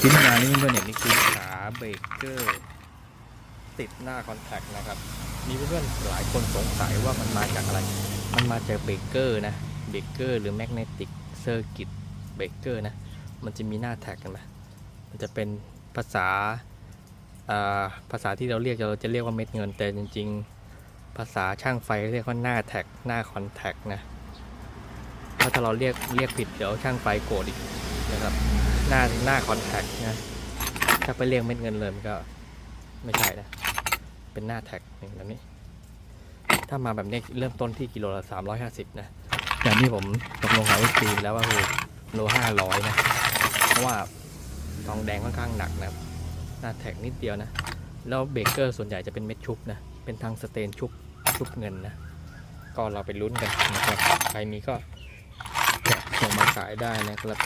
ชิ้นงานนี้เพื่อนๆเนี่ยนี่คือขาเบรกเกอร์ติดหน้าคอนแทคนะครับมีเพื่อนๆหลายคนสงสัยว่ามันมาจากอะไร มันมาจากเบรกเกอร์นะ เบรกเกอร์หรือแมกเนติกเซอร์กิตเบรกเกอร์นะ มันจะมีหน้าแท็กกันไหมมันจะเป็นภาษาภาษาที่เราเรียกเราจะเรียกว่าเม็ดเงิน แต่จริง ๆ ภาษาช่างไฟเรียกว่าหน้าแท็กหน้าคอนแทคนะ ถ้าเราเรียกเรียกผิดเดี๋ยวช่างไฟโกรธอีก นะครับ หน้าหน้าคอนแทคนะถ้าไปเรียกเม็ดเงินเลยมันก็ไม่ใช่นะ เป็นหน้าแท็กอย่างแบบนี้ ถ้ามาแบบนี้เริ่มต้นที่กิโลละ350นะอย่างที่ผมตกลงกับไอ้ซีแล้วว่าคือโล500นะ เพราะว่าทองแดงค่อนข้างหนักนะหน้าแท็กนิดเดียวนะ แล้วเบรกเกอร์ส่วนใหญ่จะเป็นเม็ดชุบนะ เป็นทางสเตนชุบชุบเงินนะ ก็เราไปลุ้นกันนะครับ ใครมีก็แกะส่งมาขายได้นะครับ